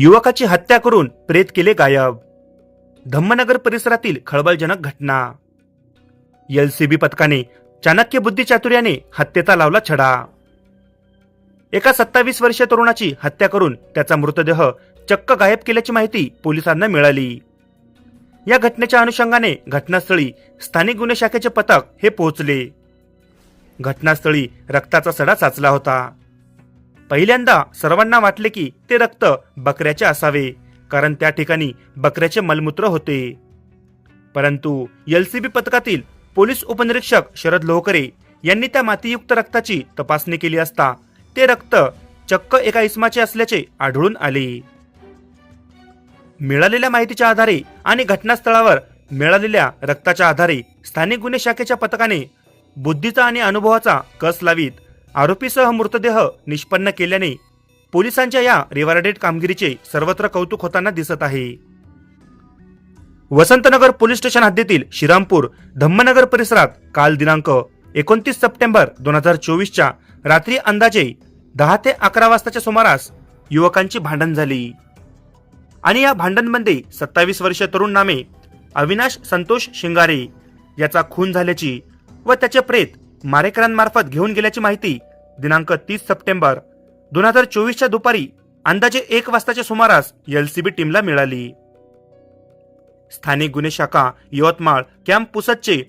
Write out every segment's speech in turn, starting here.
युवकाची हत्या करून प्रेत केले गायब. धम्मनगर परिसरातील खळबळजनक घटना. एलसीबी पथकाने चाणक्य बुद्धिचातुर्याने हत्येचा लावला छडा. एका सत्तावीस वर्षीय तरुणाची हत्या करून त्याचा मृतदेह चक्क गायब केल्याची माहिती पोलिसांना मिळाली. या घटनेच्या अनुषंगाने घटनास्थळी स्थानिक गुन्हे शाखेचे पथक हे पोहोचले. घटनास्थळी रक्ताचा सडा साचला होता. पहिल्यांदा सर्वांना वाटले की ते रक्त बकऱ्याचे असावे कारण त्या ठिकाणी बकऱ्याचे मलमूत्र होते. परंतु एलसीबी पथकातील पोलीस उपनिरीक्षक शरद लोहकरे यांनी त्या मातीयुक्त रक्ताची तपासणी केली असता ते रक्त चक्क एका इस्माचे असल्याचे आढळून आले. मिळालेल्या माहितीच्या आधारे आणि घटनास्थळावर मिळालेल्या रक्ताच्या आधारे स्थानिक गुन्हे शाखेच्या पथकाने बुद्धीचा आणि अनुभवाचा कस लावीत आरोपीसह मृतदेह निष्पन्न केल्याने पोलिसांच्या या रिवार्डेड कामगिरीचे सर्वत्र कौतुक होताना दिसत आहे. वसंतनगर पोलीस स्टेशन हद्दीतील श्रीरामपूर धम्मनगर परिसरात काल दिनांक एकोणतीस सप्टेंबर दोन हजार चोवीसच्या रात्री अंदाजे दहा ते अकरा वाजताच्या सुमारास युवकांची भांडण झाली. आणि या भांडणमध्ये सत्तावीस वर्षीय तरुण नामे अविनाश संतोष शिंगारे याचा खून झाल्याची व त्याचे प्रेत मारेकरांमार्फत घेऊन गेल्याची माहिती दिनांक तीस सप्टेंबर दोन हजार चोवीसच्या दुपारी अंदाजे एक वाजताच्या सुमारास एलसीबी टीमला मिळाली. स्थानिक गुन्हे शाखा यवतमाळ कॅम्प पुसदचे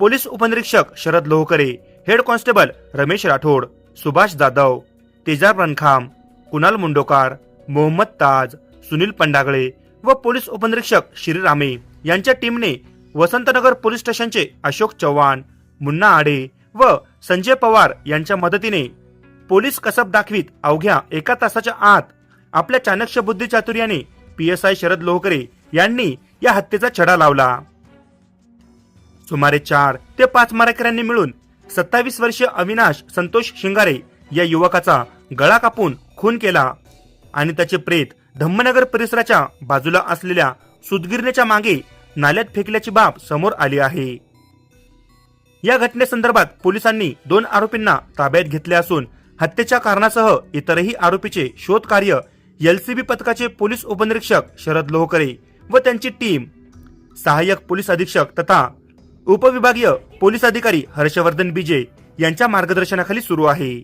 पोलीस उपनिरीक्षक शरद लोहकरे हेड कॉन्स्टेबल रमेश राठोड सुभाष जाधव तेजार रणखाम कुणाल मुंडोकार मोहम्मद ताज सुनील पंडागळे व पोलीस उपनिरीक्षक श्रीरामे यांच्या टीमने वसंतनगर पोलीस स्टेशनचे अशोक चव्हाण मुन्ना आडे व संजय पवार यांच्या मदतीने पोलीस कसब दाखवीत अवघ्या एका तासाच्या आत आपल्या चाणक्य बुद्धी चातुर्याने P S I Sharad Lohkare यांनी या हत्येचा छडा लावला. सुमारे चार ते पाच मारेकऱ्यांनी मिळून सत्तावीस वर्षीय अविनाश संतोष शिंगारे या युवकाचा गळा कापून खून केला आणि त्याचे प्रेत धम्मनगर परिसराच्या बाजूला असलेल्या सुदगिरणेच्या मागे नाल्यात फेकल्याची बाब समोर आली आहे. या घटनेसंदर्भात पोलिसांनी दोन आरोपींना ताब्यात घेतले असून हत्येच्या कारणासह इतरही आरोपीचे शोध कार्य एलसीबी पथकाचे पोलीस उपनिरीक्षक शरद लोहकरे व त्यांची टीम. सहाय्यक पोलीस अधीक्षक तथा उपविभागीय पोलीस अधिकारी हर्षवर्धन बिजे यांच्या मार्गदर्शनाखाली सुरू आहे.